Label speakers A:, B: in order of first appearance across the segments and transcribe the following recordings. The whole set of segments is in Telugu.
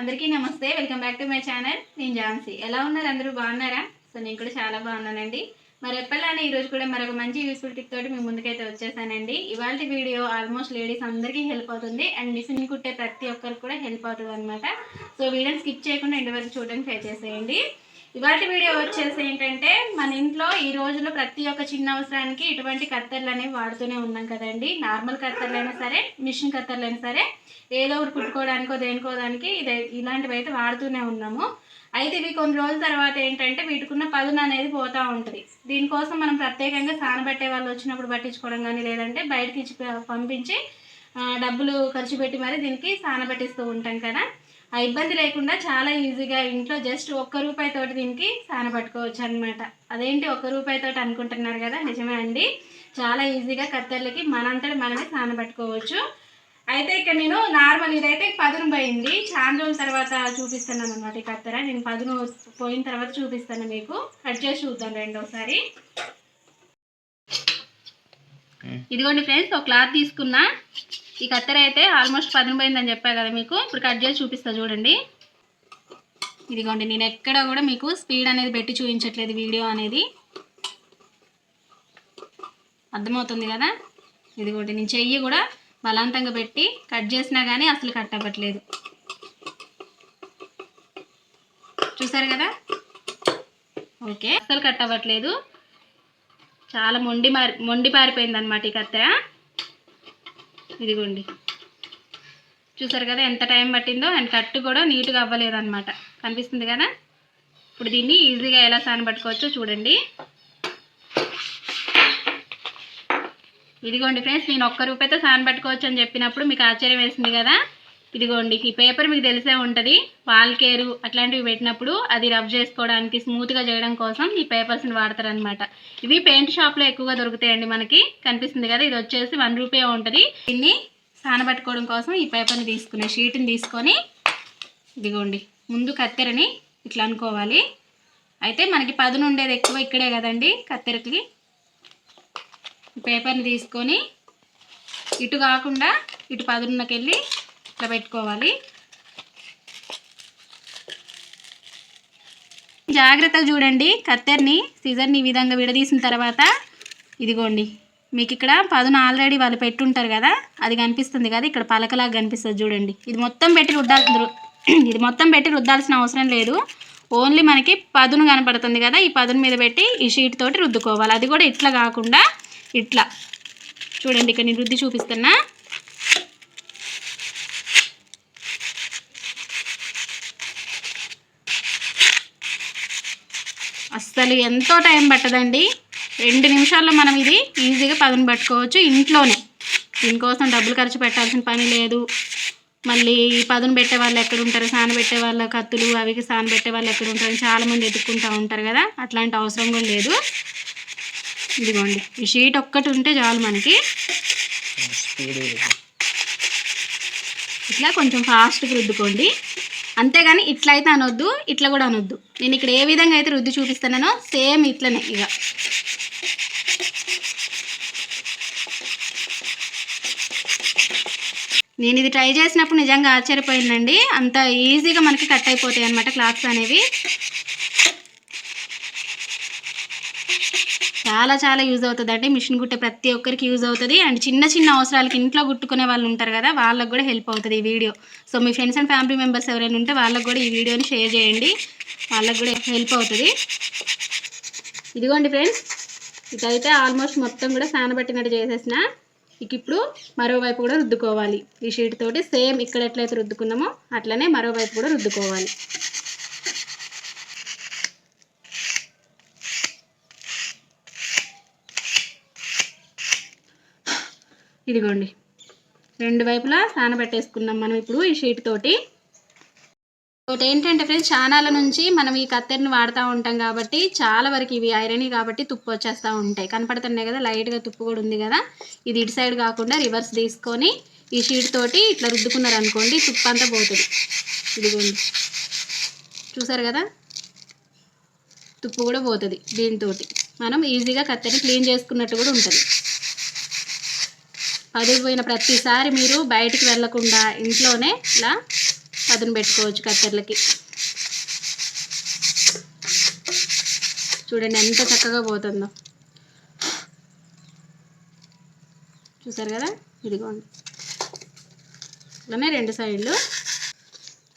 A: అందరికీ నమస్తే. Welcome back to my channel నేను ఝాన్సీ. ఎలా ఉన్నారు? అందరూ బాగున్నారా? సో నేను కూడా చాలా బాగున్నానండి. మరి ఎప్పటిలానే ఈరోజు కూడా మరొక మంచి యూస్ఫుల్ టిప్ తోటి మీ ముందుకైతే వచ్చేసానండి. ఇవాళ వీడియో ఆల్మోస్ట్ లేడీస్ అందరికీ హెల్ప్ అవుతుంది. అండ్ మిషన్ కుట్టే ప్రతి ఒక్కరికి కూడా హెల్ప్ అవుతుంది అనమాట సో వీడియోని స్కిప్ చేయకుండా ఇంటి వరకు చూడడానికి ట్రై చేసేయండి. ఇవాటి వీడియో వచ్చేసి ఏంటంటే మన ఇంట్లో ఈ రోజుల్లో ప్రతి ఒక్క చిన్న అవసరానికి ఇటువంటి కత్తెర్లు అనేవి వాడుతూనే ఉన్నాం కదండి. నార్మల్ కత్తెర్లైనా అయినా సరే మిషన్ కత్తెర్లైనా అయినా సరే ఏదో ఒకటి కుట్టుకోవడానికో దేనికో దానికి ఇది ఇలాంటివి అయితే వాడుతూనే ఉన్నాము. అయితే ఇవి కొన్ని రోజుల తర్వాత ఏంటంటే వీటికున్న పదును అనేది పోతూ ఉంటుంది. దీనికోసం మనం ప్రత్యేకంగా సానబెట్టే వాళ్ళు వచ్చినప్పుడు పట్టించుకోవడం కానీ లేదంటే బయటకి ఇచ్చి పంపించి డబ్బులు ఖర్చు పెట్టి మరి దీనికి సానబెట్టిస్తూ ఉంటాం కదా. ఆ ఇబ్బంది లేకుండా చాలా ఈజీగా ఇంట్లో జస్ట్ ఒక్క రూపాయి తోటి దీనికి సానబట్టుకోవచ్చు అనమాట అదేంటి ఒక్క రూపాయి తోటి అనుకుంటున్నారు కదా? నిజమే అండి. చాలా ఈజీగా కత్తెర్లకి మనంతటి మనమే సానబట్టుకోవచ్చు అయితే ఇక్కడ నేను నార్మల్ ఇదైతే పదును పోయింది. చాలా రోజుల తర్వాత చూపిస్తున్నాను అనమాట ఈ కత్తెర. నేను పదును పోయిన తర్వాత చూపిస్తాను మీకు. కట్ చేసి చూద్దాం రెండోసారి. ఇదిగోండి ఫ్రెండ్స్ ఒక క్లాత్ తీసుకున్నా. ఈ కత్తెర అయితే ఆల్మోస్ట్ పదినిపోయిందని చెప్పా కదా మీకు. ఇప్పుడు కట్ చేసి చూపిస్తా చూడండి. ఇదిగోండి నేను ఎక్కడ కూడా మీకు స్పీడ్ అనేది పెట్టి చూపించట్లేదు వీడియో అనేది. అర్థమవుతుంది కదా? ఇదిగోండి నేను చెయ్యి కూడా బలవంతంగా పెట్టి కట్ చేసినా కానీ అసలు కట్ అవ్వట్లేదు. చూసారు కదా? ఓకే. అసలు కట్ అవ్వట్లేదు. చాలా మొండి మారి మొండి పారిపోయింది అనమాట ఈ కత్తెర. ఇదిగోండి. చూసారు కదా ఎంత టైం పట్టిందో అండ్ కట్టు కూడా నీట్గా అవ్వలేదు అనమాట కనిపిస్తుంది కదా? ఇప్పుడు దీన్ని ఈజీగా ఎలా సానబట్టుకోవచ్చో చూడండి. ఇదిగోండి ఫ్రెండ్స్ నేను ఒక్క రూపాయితో సానబట్టుకోవచ్చు అని చెప్పినప్పుడు మీకు ఆశ్చర్యం వేసింది కదా? ఇదిగోండి ఈ పేపర్ మీకు తెలిసే ఉంటుంది. వాల్ కేరు అట్లాంటివి పెట్టినప్పుడు అది రబ్ చేసుకోవడానికి స్మూత్గా చేయడం కోసం ఈ పేపర్స్ని వాడతారనమాట ఇవి పెయింట్ షాప్లో ఎక్కువగా దొరుకుతాయండి మనకి. కనిపిస్తుంది కదా ఇది వచ్చేసి వన్ రూపే ఉంటుంది. దీన్ని సానబట్టుకోవడం కోసం ఈ పేపర్ని తీసుకునే షీట్ని తీసుకొని ఇదిగోండి ముందు కత్తెరని ఇట్లా అనుకోవాలి. అయితే మనకి పదును ఉండేది ఎక్కువ ఇక్కడే కదండి కత్తెరకి. పేపర్ని తీసుకొని ఇటు కాకుండా ఇటు పదున్నకెళ్ళి ఇట్లా పెట్టుకోవాలి. జాగ్రత్తగా చూడండి. కత్తెర్ని సీజర్ని ఈ విధంగా విడదీసిన తర్వాత ఇదిగోండి. మీకు ఇక్కడ పదును ఆల్రెడీ వాళ్ళు పెట్టుంటారు కదా అది కనిపిస్తుంది కదా ఇక్కడ పలకలాగా కనిపిస్తుంది చూడండి. ఇది మొత్తం పెట్టి రుద్దాల్ రు- ఇది మొత్తం పెట్టి రుద్దాల్సిన అవసరం లేదు. ఓన్లీ మనకి పదును కనపడుతుంది కదా ఈ పదును మీద పెట్టి ఈ షీట్ తోటి రుద్దుకోవాలి. అది కూడా ఇట్లా కాకుండా ఇట్లా. చూడండి ఇక్కడ నేను రుద్ది చూపిస్తున్నా. అస్సలు ఎంతో టైం పట్టదండి. రెండు నిమిషాల్లో మనం ఇది ఈజీగా పదును పట్టుకోవచ్చు ఇంట్లోనే. దీనికోసం డబ్బులు ఖర్చు పెట్టాల్సిన పని లేదు. మళ్ళీ ఈ పదును పెట్టే వాళ్ళు ఎక్కడ ఉంటారు సాన పెట్టే వాళ్ళ కత్తులు అవి సాన పెట్టే వాళ్ళు ఎక్కడ ఉంటారు అని చాలామంది ఎత్తుక్కుంటూ ఉంటారు కదా? అట్లాంటి అవసరం కూడా లేదు. ఇదిగోండి. ఈ షీట్ ఒక్కటి ఉంటే చాలు మనకి. ఇట్లా కొంచెం ఫాస్ట్గా రుద్దుకోండి. అంతేగాని ఇట్లా అయితే అనొద్దు ఇట్లా కూడా అనొద్దు. నేను ఇక్కడ ఏ విధంగా అయితే రుద్ది చూపిస్తున్నానో సేమ్ ఇట్లనే ఇక నేను ఇది ట్రై చేసినప్పుడు నిజంగా ఆశ్చర్యపోయిందండి. అంత ఈజీగా మనకి కట్ అయిపోతాయి అనమాట క్లాత్స్ అనేవి. చాలా చాలా యూజ్ అవుతుంది మిషన్ కుట్టే ప్రతి ఒక్కరికి యూజ్ అవుతుంది. అండ్ చిన్న చిన్న అవసరాలకి ఇంట్లో కుట్టుకునే వాళ్ళు ఉంటారు కదా వాళ్ళకి కూడా హెల్ప్ అవుతుంది ఈ వీడియో సో మీ ఫ్రెండ్స్ అండ్ ఫ్యామిలీ మెంబర్స్ ఎవరైనా ఉంటే వాళ్ళకి కూడా ఈ వీడియోని షేర్ చేయండి. వాళ్ళకి కూడా హెల్ప్ అవుతుంది. ఇదిగోండి ఫ్రెండ్స్ ఇదైతే ఆల్మోస్ట్ మొత్తం కూడా సానబట్టినట్టు చేసేసిన. ఇక ఇప్పుడు మరోవైపు కూడా రుద్దుకోవాలి. ఈ షీట్ తోటి సేమ్ ఇక్కడ ఎట్లయితే రుద్దుకున్నామో అట్లనే మరోవైపు కూడా రుద్దుకోవాలి. ఇదిగోండి. రెండు వైపులా సానబెట్టేసుకున్నాం మనం ఇప్పుడు ఈ షీట్ తోటి. ఒకటి ఏంటంటే ఫ్రెండ్స్ చానాల నుంచి మనం ఈ కత్తెరని వాడుతూ ఉంటాం కాబట్టి చాలా వరకు ఇవి ఐరన్ కాబట్టి తుప్పు వచ్చేస్తూ ఉంటాయి. కనపడుతున్నాయి కదా లైట్గా తుప్పు కూడా ఉంది కదా. ఇది ఇటు సైడ్ కాకుండా రివర్స్ తీసుకొని ఈ షీట్ తోటి ఇట్లా రుద్దుకున్నారు అనుకోండి తుప్పు అంతా పోతుంది. ఇదిగోండి. చూసారు కదా? తుప్పు కూడా పోతుంది దీంతో మనం ఈజీగా కత్తెరని క్లీన్ చేసుకున్నట్టు కూడా ఉంటుంది. పదిపోయిన ప్రతిసారి మీరు బయటికి వెళ్ళకుండా ఇంట్లోనే ఇలా పదును పెట్టుకోవచ్చు కత్తెరలకి. చూడండి ఎంత చక్కగా పోతుందో. చూసారు కదా? ఇదిగోండి. ఇలానే రెండు సైడ్లు.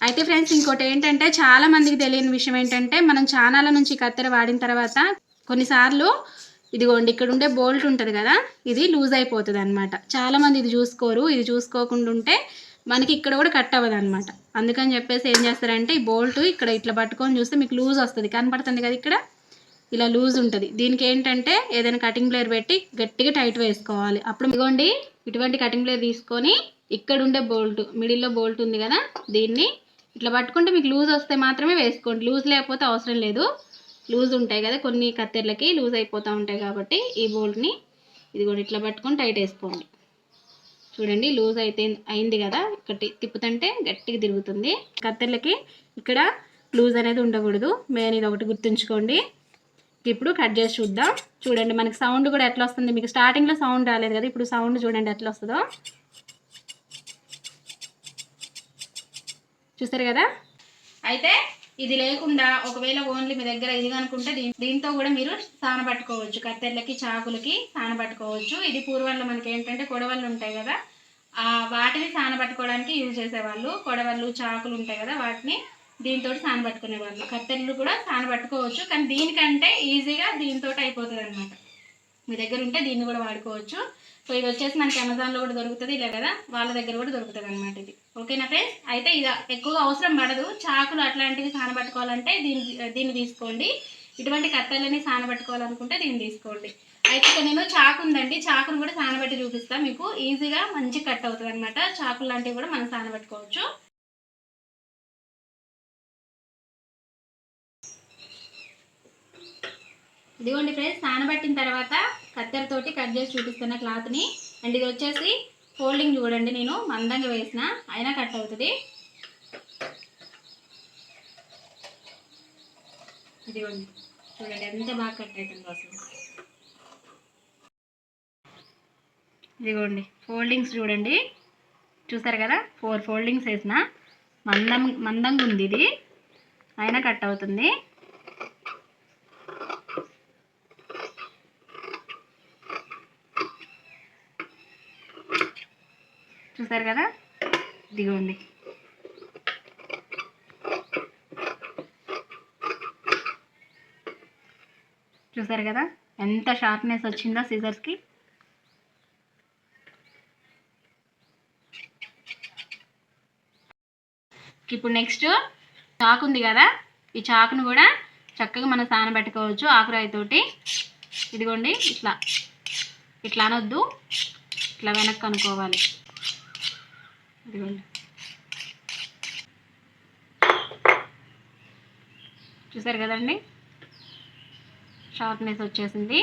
A: అయితే ఫ్రెండ్స్ ఇంకోటి ఏంటంటే చాలా మందికి తెలియని విషయం ఏంటంటే మనం చానాల నుంచి కత్తెర వాడిన తర్వాత కొన్నిసార్లు ఇదిగోండి ఇక్కడ ఉండే బోల్ట్ ఉంటుంది కదా ఇది లూజ్ అయిపోతుంది అనమాట చాలామంది ఇది చూసుకోరు ఇది చూసుకోకుండా ఉంటే మనకి ఇక్కడ కూడా కట్ అవ్వదు అనమాట అందుకని చెప్పేసి ఏం చేస్తారంటే ఈ బోల్ట్ ఇక్కడ ఇట్లా పట్టుకొని చూస్తే మీకు లూజ్ వస్తుంది. కనపడుతుంది కదా ఇక్కడ? ఇలా లూజ్ ఉంటుంది. దీనికి ఏంటంటే ఏదైనా కటింగ్ ప్లేయర్ పెట్టి గట్టిగా టైట్ వేసుకోవాలి. అప్పుడు ఇదిగోండి ఇటువంటి కటింగ్ ప్లేయర్ తీసుకొని ఇక్కడ ఉండే బోల్ట్ మిడిల్లో బోల్ట్ ఉంది కదా దీన్ని ఇట్లా పట్టుకుంటే మీకు లూజ్ వస్తే మాత్రమే వేసుకోండి. లూజ్ లేకపోతే అవసరం లేదు. లూజ్ ఉంటాయి కదా కొన్ని కత్తెర్లకి లూజ్ అయిపోతూ ఉంటాయి కాబట్టి ఈ బోల్ట్ని ఇది కూడా ఇట్లా పట్టుకొని టైట్ వేసుకోండి. చూడండి లూజ్ అయితే అయింది కదా ఇక్కడ తిప్పుతుంటే గట్టిగా తిరుగుతుంది. కత్తెర్లకి ఇక్కడ లూజ్ అనేది ఉండకూడదు. మెయిన్ ఇది ఒకటి గుర్తుంచుకోండి. ఇప్పుడు కట్ చేసి చూద్దాం. చూడండి మనకి సౌండ్ కూడా ఎట్లా వస్తుంది? మీకు స్టార్టింగ్లో సౌండ్ రాలేదు కదా ఇప్పుడు సౌండ్ చూడండి ఎట్లా వస్తుందో. చూస్తారు కదా? అయితే ఇది లేకుండా ఒకవేళ ఓన్లీ మీ దగ్గర ఇది అనుకుంటే దీంతో కూడా మీరు సానబట్టుకోవచ్చు కత్తెర్లకి చాకులకి సానబట్టుకోవచ్చు ఇది పూర్వంలో మనకి ఏంటంటే కొడవళ్ళు ఉంటాయి కదా ఆ వాటిని సానబట్టుకోవడానికి యూజ్ చేసేవాళ్ళు. కొడవళ్ళు చాకులు ఉంటాయి కదా వాటిని దీంతో సానబట్టుకునే వాళ్ళు కత్తెరలు కూడా సానబట్టుకోవచ్చు కానీ దీనికంటే ఈజీగా దీంతో అయిపోతుంది అనమాట మీ దగ్గర ఉంటే దీన్ని కూడా వాడుకోవచ్చు. సో ఇది వచ్చేసి మనకి అమెజాన్లో కూడా దొరుకుతుంది ఇలా కదా? వాళ్ళ దగ్గర కూడా దొరుకుతుంది అనమాట ఇది. ఓకేనా ఫ్రెండ్స్? అయితే ఇది ఎక్కువగా అవసరం పడదు. చాకులు అట్లాంటివి సానబట్టుకోవాలంటే దీన్ని దీన్ని తీసుకోండి. ఇటువంటి కత్తలని సానబట్టుకోవాలనుకుంటే దీన్ని తీసుకోండి. అయితే ఇక్కడ నేను చాకు ఉందండి. చాకును కూడా సానబెట్టి చూపిస్తాను మీకు. ఈజీగా మంచి కట్ అవుతుంది అనమాట చాకులు లాంటివి కూడా మనం సానబెట్టుకోవచ్చు ఇదిగోండి ఫ్రెండ్స్ నానబెట్టిన తర్వాత కత్తెరతోటి కట్ చేసి చూపిస్తున్న క్లాత్ని అండ్ ఇది వచ్చేసి ఫోల్డింగ్ చూడండి నేను మందంగా వేసిన. అయినా కట్ అవుతుంది. ఇదిగోండి. చూడండి ఎంత బాగా కట్ అవుతుంది అసలు. ఇదిగోండి ఫోల్డింగ్స్ చూడండి. చూసారు కదా? ఫోర్ ఫోల్డింగ్స్ వేసిన. మందం మందంగా ఉంది ఇది. అయినా కట్ అవుతుంది. చూసారు కదా? దిగోండి చూసారు కదా? ఎంత షార్ప్నెస్ వచ్చిందో సీజర్స్కి ఇప్పుడు నెక్స్ట్ చాకు ఉంది కదా? ఈ చాకును కూడా చక్కగా మనం సానబెట్టుకోవచ్చు ఆకురాయితోటి. ఇదిగోండి ఇట్లా. ఇట్లా అనొద్దు. ఇట్లా వెనక్కి అనుకోవాలి. ఇదిగోండి. చూసారు కదండి? షార్ప్నెస్ వచ్చేసింది.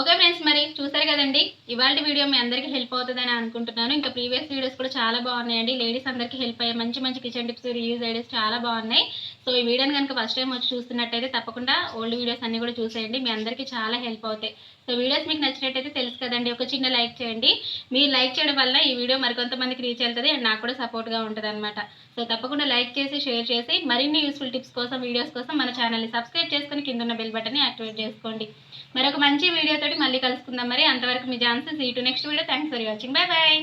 A: ఓకే ఫ్రెండ్స్ మరి చూసారు కదండి? ఇవాళ వీడియో మీ అందరికీ హెల్ప్ అవుతుందని అనుకుంటున్నాను. ఇంకా ప్రీవియస్ వీడియోస్ కూడా చాలా బాగున్నాయండి. లేడీస్ అందరికీ హెల్ప్ అయ్యే మంచి మంచి కిచెన్ టిప్స్ రివ్యూస్ ఐడియాస్ చాలా బాగున్నాయి. సో ఈ వీడియోని కనుక ఫస్ట్ టైం వచ్చి చూస్తున్నట్టయితే తప్పకుండా ఓల్డ్ వీడియోస్ అన్నీ కూడా చూసేయండి. మీ అందరికీ చాలా హెల్ప్ అవుతాయి. సో వీడియోస్ మీకు నచ్చినట్టయితే తెలుసు కదండి ఒక చిన్న లైక్ చేయండి. మీరు లైక్ చేయడం వల్ల ఈ వీడియో మరికొంతమందికి రీచ్ అవుతుంది అండ్ నాకు కూడా సపోర్ట్గా ఉంటుంది అనమాట సో తప్పకుండా లైక్ చేసి షేర్ చేసి మరిన్ని యూస్ఫుల్ టిప్స్ కోసం వీడియోస్ కోసం మన ఛానల్ని సబ్స్క్రైబ్ చేసుకుని కింద ఉన్న బెల్ బటన్ని యాక్టివేట్ చేసుకోండి. మరొక మంచి వీడియోతోటి మళ్ళీ కలుసుకుందాం మరి. అంతవరకు మీ ఛాన్సెస్ ఈ to next video thanks for watching bye bye